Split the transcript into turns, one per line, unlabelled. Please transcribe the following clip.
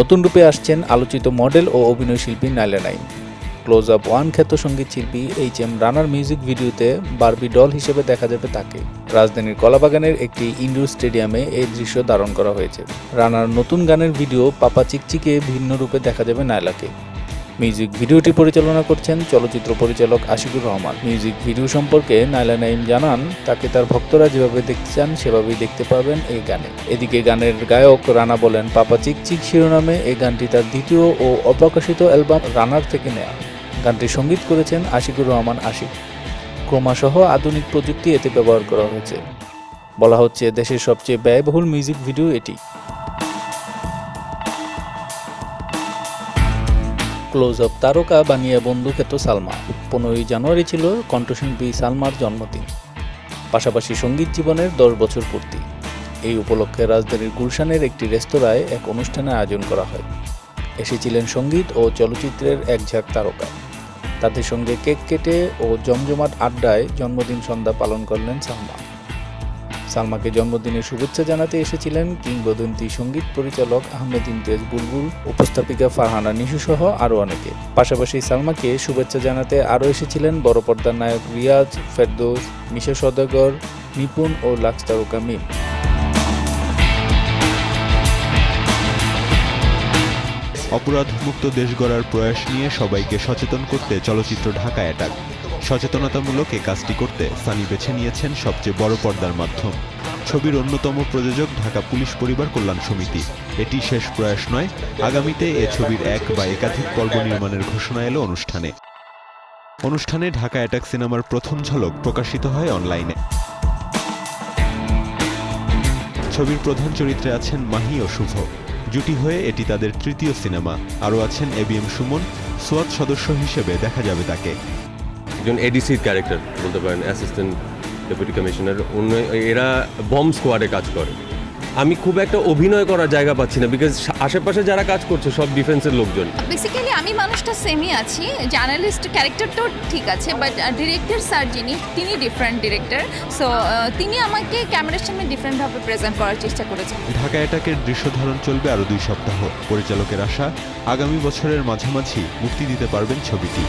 নতুন রূপে আসছেন আলোচিত মডেল ও অভিনয়শিল্পী Naila Naim. Close up one খ্যাত সংগীত শিল্পী এইচ এম রানার মিউজিক ভিডিওতে বারবি ডল হিসেবে দেখা যাবে তাকে। রাজধানীর কলাবাগানের একটি ইন্ডোর স্টেডিয়ামে এই দৃশ্য ধারণ করা হয়েছে। রানার নতুন গানের ভিডিও পাপা চিকচিকে ভিন্ন রূপে দেখা যাবে নাইলাকে। মিউজিক ভিডিওটি পরিচালনা করছেন চলচ্চিত্র পরিচালক আশিকুর রহমান। মিউজিক ভিডিও সম্পর্কে নাইলা নাইম জানান, তাকে তার ভক্তরা যেভাবে দেখতে চান, সেভাবেই দেখতে পাবেন এই গানে। এদিকে গানের গায়ক রানা বলেন, পাপা চিক চিক শিরোনামে এই গানটি তার দ্বিতীয় ও অপ্রকাশিত অ্যালবাম রানার থেকে নেয়া। গানটি সংগীত করেছেন আশিকুর রহমান আশিক। ক্রমাসহ আধুনিক প্রযুক্তি এতে ব্যবহার করা হয়েছে। বলা হচ্ছে, দেশের সবচেয়ে ব্যয়বহুল মিউজিক ভিডিও এটি। ক্লোজ আপ তারকা বানিয়ে বন্ধু খেত সালমা। পনেরোই জানুয়ারি ছিল কণ্ঠশিল্পী সালমার জন্মদিন। পাশাপাশি সংগীত জীবনের দশ বছর পূর্তি। এই উপলক্ষে রাজধানীর গুলশানের একটি রেস্তোরাঁয় এক অনুষ্ঠানের আয়োজন করা হয়। এসেছিলেন সংগীত ও চলচ্চিত্রের এক ঝাঁক তারকা। তাদের সঙ্গে কেক কেটে ও জমজমাট আড্ডায় জন্মদিন সন্ধ্যা পালন করলেন সালমা। সালমাকে জন্মদিনের শুভেচ্ছা জানাতে এসেছিলেন কিংবদন্তি সংগীত পরিচালক আহমেদ ইমতিয়াজ বুলবুল, উপস্থাপিকা ফারহানা নিশু সহ আরও অনেকে। পাশাপাশি সালমাকে শুভেচ্ছা জানাতে আরও এসেছিলেন বড় পর্দার নায়ক রিয়াজ, ফেরদৌস, মিশা সদাগর, নিপুণ ও লাক্স তারকা মিম
অপরাধমুক্ত দেশ গড়ার প্রয়াস নিয়ে সবাইকে সচেতন করতে চলচ্চিত্র ঢাকা অ্যাটাক সচেতনতামূলক এ কাজটি করতে সানি বেছে নিয়েছেন সবচেয়ে বড় পর্দার মাধ্যম। ছবির অন্যতম প্রযোজক ঢাকা পুলিশ পরিবার কল্যাণ সমিতি। এটি শেষ প্রয়াস নয়, আগামীতে এ ছবির এক বা একাধিক পর্ব নির্মাণের ঘোষণা এলো অনুষ্ঠানে। অনুষ্ঠানে ঢাকা অ্যাটাক সিনেমার প্রথম ঝলক প্রকাশিত হয় অনলাইনে। ছবির প্রধান চরিত্রে আছেন মাহি ও শুভ। জুটি হয়ে এটি তাদের তৃতীয় সিনেমা। আরও আছেন এবিএম সুমন, সোয়াদ সদস্য হিসেবে দেখা যাবে তাকে।
একজন এডিসির ক্যারেক্টার বলতে পারেন অ্যাসিস্ট্যান্ট ডেপুটি কমিশনার অন্য এরা বম্ব স্কোয়াডে কাজ করে। আমি খুব একটা অভিনয় করার জায়গা পাচ্ছি না বিকজ আশেপাশে যারা কাজ করছে সব ডিফেন্সের লোকজন।
বেসিক্যালি আমি মানুষটা সেমই আছি জার্নালিস্ট ক্যারেক্টারটাও ঠিক আছে বাট ডিরেক্টর স্যার যিনি তিনি ডিফারেন্ট ডিরেক্টর সো তিনি আমাকে ক্যামেরার সামনে ডিফারেন্টভাবে প্রেজেন্ট করার চেষ্টা করেছেন।
ঢাকা অ্যাটাকের দৃশ্য ধারণ চলবে আরও দুই সপ্তাহ। পরিচালকের আশা আগামী বছরের মাঝামাঝি মুক্তি দিতে পারবেন ছবিটি।